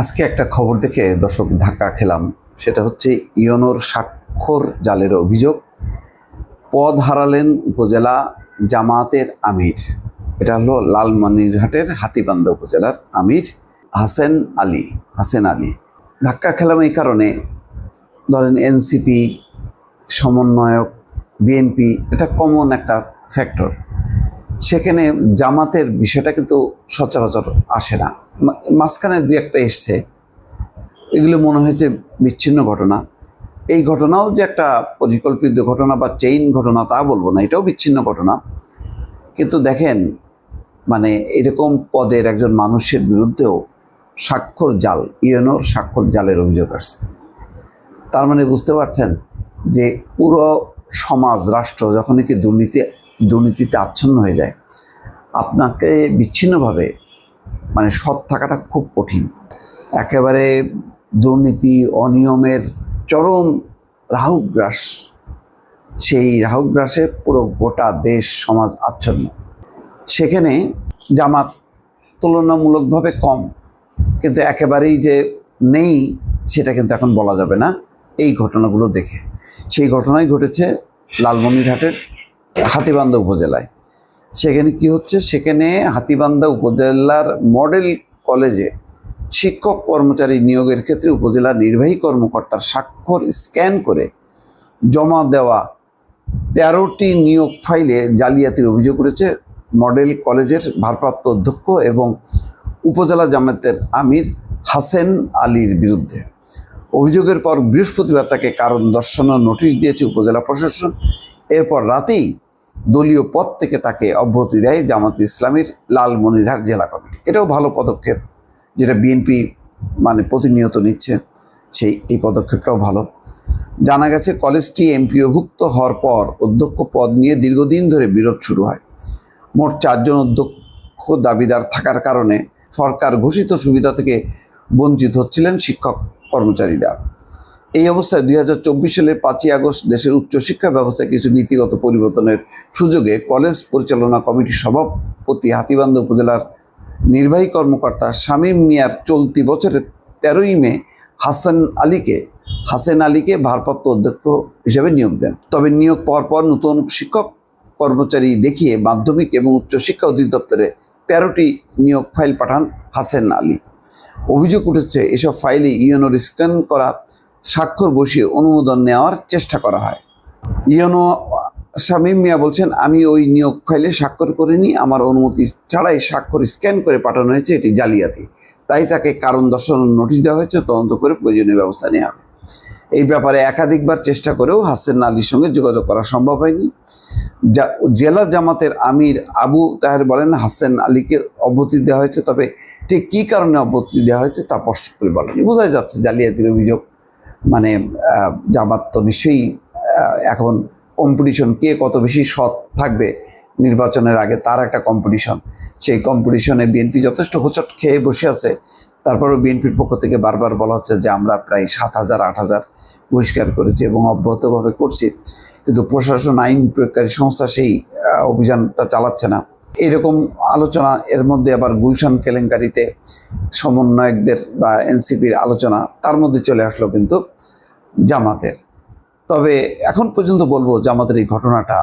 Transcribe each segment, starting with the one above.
আজকে একটা খবর দেখে দর্শক ধাক্কা খেলাম। সেটা হচ্ছে ইয়নোর স্বাক্ষর জালের অভিযোগ। পদ হারালেন উপজেলা জামায়াতের আমির। এটা হলো লালমনিরহাটের হাতিবান্ধা উপজেলার আমির হাসেন আলী হাসেন আলী। ধাক্কা খেলাম এই কারণে। ধরেন এনসিপি, সমন্বয়ক, বিএনপি, এটা কমন একটা ফ্যাক্টর সেখানে জামাতের বিষয়টা কিন্তু সচরাচর আসে না। মাঝখানে দুই একটা এসছে। এগুলো মনে হয়েছে বিচ্ছিন্ন ঘটনা। এই ঘটনাও যে একটা পরিকল্পিত ঘটনা বা চেইন ঘটনা তা বলব না, এটাও বিচ্ছিন্ন ঘটনা। কিন্তু দেখেন মানে এরকম পদের একজন মানুষের বিরুদ্ধেও স্বাক্ষর জাল, ইউএনওর স্বাক্ষর জালের অভিযোগ আসছে। তার মানে বুঝতে পারছেন যে পুরো সমাজ, রাষ্ট্র যখন কি দুর্নীতি দুর্নীতিতে আচ্ছন্ন হয়ে যায়। আপনাকে বিচ্ছিন্নভাবে মানে সৎ থাকাটা খুব কঠিন। একেবারে দুর্নীতি, অনিয়মের চরম রাহুগ্রাস, সেই রাহুগ্রাসে পুরো গোটা দেশ, সমাজ আচ্ছন্ন। সেখানে জামাত তুলনামূলকভাবে কম, কিন্তু একেবারেই যে নেই, সেটা কিন্তু এখন বলা যাবে না। এই ঘটনাগুলো দেখে। সেই ঘটনাই ঘটেছে লালমনিরহাটের হাতিবান্ধা উপজেলায়। সেখানে কি হচ্ছে? সেখানে হাতিবান্ধা উপজেলার মডেল কলেজে শিক্ষক কর্মচারী নিয়োগের ক্ষেত্রে উপজেলা নির্বাহী কর্মকর্তার স্বাক্ষর স্ক্যান করে জমা দেওয়া তেরোটি নিয়োগ ফাইলে জালিয়াতির অভিযোগ করেছে মডেল কলেজের ভারপ্রাপ্ত অধ্যক্ষ এবং উপজেলা জামায়াতের আমির হাসেন আলীর বিরুদ্ধে। অভিযোগের পর বৃহস্পতিবার তাকে কারণ দর্শানোর নোটিশ দিয়েছে উপজেলা প্রশাসন। এরপর রাতেই দলীয় পদ থেকে তাকে অব্যাহতি দেয় জামাত ইসলামীর লালমনিরহাট জেলা কমিটি। এটাও ভালো পদক্ষেপ, যেটা বিএনপি মানে প্রতিনিয়ত নিচ্ছে, সেই, এই পদক্ষেপটাও ভালো। জানা গেছে, কলেজটি এমপিওভুক্ত হওয়ার পর অধ্যক্ষ পদ নিয়ে দীর্ঘদিন ধরে বিরোধ শুরু হয়। মোট চারজন অধ্যক্ষ দাবিদার থাকার কারণে সরকার ঘোষিত সুবিধা থেকে বঞ্চিত হচ্ছিলেন শিক্ষক কর্মচারীরা। এই অবস্থায় দুই হাজার চব্বিশ সালের পাঁচই আগস্ট দেশের উচ্চশিক্ষা ব্যবস্থায় কিছু নীতিগত পরিবর্তনের সুযোগে কলেজ পরিচালনা কমিটির সভাপতি হাতিবান্ধ উপজেলার নির্বাহী কর্মকর্তা শামীম মিয়ার চলতি বছরের তেরোই মে হাসান আলীকে, হাসেন আলীকে ভারপ্রাপ্ত অধ্যক্ষ হিসেবে নিয়োগ দেন। তবে নিয়োগ পাওয়ার পর নতুন শিক্ষক কর্মচারী দেখিয়ে মাধ্যমিক এবং উচ্চশিক্ষা অধিদপ্তরে তেরোটি নিয়োগ ফাইল পাঠান হাসেন আলী। অভিযোগ উঠেছে, এসব ফাইলে ইউএনওর স্ক্যান করা স্বাক্ষর বসিয়ে অনুমোদন নেওয়ার চেষ্টা করা হয়। ইউএনও শামীম মিয়া বলছেন, আমি ওই নিয়োগ ফাইলে স্বাক্ষর করিনি, আমার অনুমতি ছাড়াই স্বাক্ষর স্ক্যান করে পাঠানো হয়েছে, এটি জালিয়াতি। তাই তাকে কারণ দর্শানোর নোটিশ দেওয়া হয়েছে, তদন্ত করে প্রয়োজনীয় ব্যবস্থা নেওয়া হবে। এই ব্যাপারে একাধিকবার চেষ্টা করেও হাসেন আলীর সঙ্গে যোগাযোগ করা সম্ভব হয়নি। জেলা জামাতের আমির আবু তাহের বলেন, হাসেন আলীকে অব্যাহতি দেওয়া হয়েছে, তবে ঠিক কী কারণে অব্যাহতি দেওয়া হয়েছে তা স্পষ্ট করে বলেনি। বোঝাই যাচ্ছে, জালিয়াতির অভিযোগ মানে জামাত তো নিশ্চয়ই এখন কম্পিটিশন কে কত বেশি সৎ থাকবে নির্বাচনের আগে তার একটা কম্পিটিশন সেই কম্পিটিশনে বিএনপি যথেষ্ট হোচট খেয়ে বসে আছে। তারপরেও বিএনপির পক্ষ থেকে বারবার বলা হচ্ছে যে আমরা প্রায় সাত হাজার, আট হাজার বহিষ্কার করেছি এবং অব্যাহতভাবে করছি। কিন্তু প্রশাসন, আইন প্রয়োগকারী সংস্থা সেই অভিযানটা চালাচ্ছে না। এরকম আলোচনা এর মধ্যে আবার গুলশান কেলেঙ্কারিতে সমন্বয়কদের বা এনসিপির আলোচনা তার মধ্যে চলে আসলো কিন্তু জামাতের। তবে এখন পর্যন্ত বলব জামাতের এই ঘটনাটা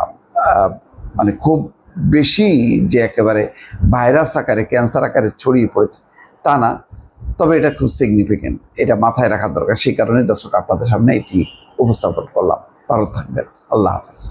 মানে খুব বেশি যে একেবারে ভাইরাস আকারে, ক্যান্সার আকারে ছড়িয়ে পড়েছে তা না, তবে এটা খুব সিগনিফিকেন্ট এটা মাথায় রাখা দরকার। সেই কারণে দর্শক আপনাদের সামনে এটি উপস্থাপন করলাম। ভালো থাকবেন। আল্লাহ হাফেজ।